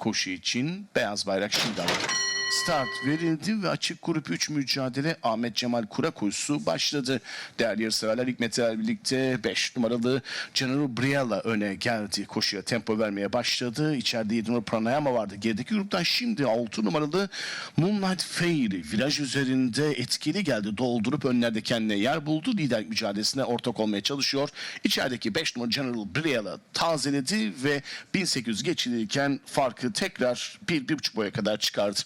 koşu için beyaz bayrak şimdi aldı. Start verildi ve açık grup 3 mücadele Ahmet Cemal Kura koşusu başladı. Değerli yarışseverler ilk metrel birlikte 5 numaralı General Briella öne geldi. Koşuya tempo vermeye başladı. İçeride 7 numaralı Pranayama vardı. Gerideki gruptan şimdi 6 numaralı Moonlight Fairy viraj üzerinde etkili geldi. Doldurup önlerde kendine yer buldu. Liderlik mücadelesine ortak olmaya çalışıyor. İçerideki 5 numaralı General Briella tazeledi ve 1800 geçilirken farkı tekrar 1-1,5 boya kadar çıkardı.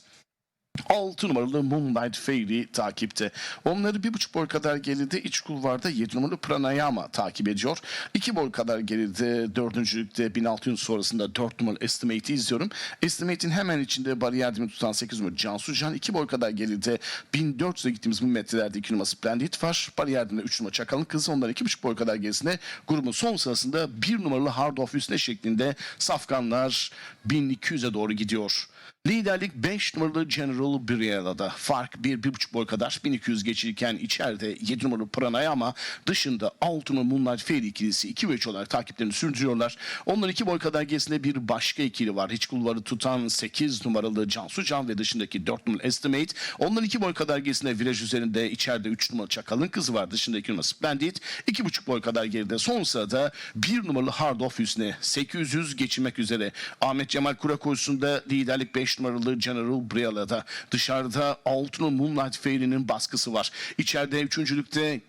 6 numaralı Moonlight Fairy takipte. Onları bir buçuk boy kadar geride iç kulvarda 7 numaralı Pranayama takip ediyor. 2 boy kadar geride dördüncülükte 1600 sonrasında 4 numaralı Estimate'i izliyorum. Estimate'in hemen içinde bariyer dibini tutan 8 numaralı Cansu Can. 2 boy kadar geride 1400'e gittiğimiz bu metrelerde 2 numaralı Splendid var. Bariyer dibinde 3 numaralı Çakalın Kızı. Onların 2,5 boy kadar gerisine grubun son sırasında 1 numaralı Hard of şeklinde safkanlar 1200'e doğru gidiyor. Liderlik 5 numaralı General Briella'da. Fark 1-1,5 boy kadar 1200 geçilirken içeride 7 numaralı Pranayama dışında 6 numaralı Moonlight Fairy ikilisi 2 ve 3 olarak takiplerini sürdürüyorlar. Onların 2 boy kadar gerisinde bir başka ikili var. Hiç kulvarı tutan 8 numaralı Cansu Can ve dışındaki 4 numaralı Estimate. Onların 2 boy kadar gerisinde viraj üzerinde içeride 3 numaralı Çakal'ın kızı var. Dışında 2 numaralı Splendid. 2,5 boy kadar geride son sırada 1 numaralı Hard of Hüsne 800 geçirmek üzere. Ahmet Cemal Kura koşusunda liderlik 5 numaralı General Briella'da. Dışarıda 6 numaralı Moonlight Fairy'nin baskısı var. İçeride üçüncülükte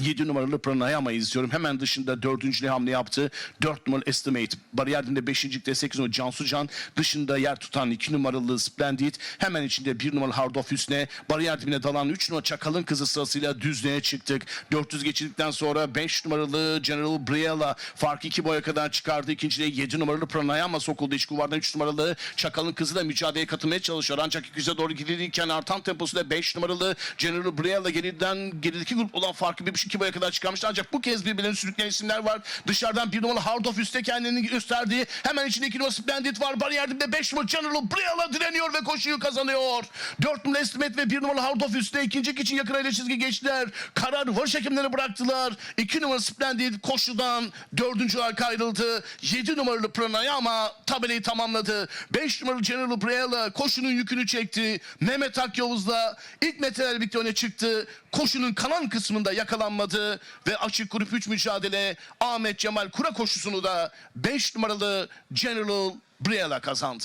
7 numaralı Pranayama izliyorum. Hemen dışında dördüncülüğe hamle yaptı. 4 numaralı Estimate. Bariyerdinde 5. 8 numaralı Cansu Can. Dışında yer tutan 2 numaralı Splendid. Hemen içinde 1 numaralı Hard of Hüsne. Bariyer dibine dalan 3 numaralı Çakal'ın kızı sırasıyla düzlüğe çıktık. 400 geçildikten sonra 5 numaralı General Briella fark 2 boya kadar çıkardı. İkinciliğe 7 numaralı Pranayama sokuldu. İç kulvardan 3 numaralı Çakal'ın kızı da mücadeleye katılmaya çalışıyor. Ancak 200'e doğru gidilirken artan temposuyla 5 numaralı General Briella geriden gerideki grup olan farkı 1,5-2 boya kadar çıkarmıştı. Ancak bu kez birbirlerini sürükleyen isimler var. Dışarıdan 1 numaralı Hard of üstte kendini gösterdi. Hemen içinde 2 numaralı Splendid var. Bariyer dibinde 5 numaralı General Briella direniyor ve koşuyu kazanıyor. 4 numaralı Estimate ve 1 numaralı Hard of üstte ikinci için yakın aile çizgi geçtiler. Karar varış hakemleri bıraktılar. 2 numaralı Splendid koşudan 4. olarak ayrıldı. 7 numaralı Pranayama tabelayı tamamladı. 5 numaralı General Briella koşunun yükünü çekti. Mehmet Akyavuz'la ilk metreler birlikte öne çıktı. Koşunun kalan kısmında yakalanmadı ve açık grup 3 mücadele Ahmet Cemal Kura koşusunu da 5 numaralı General Briella kazandı.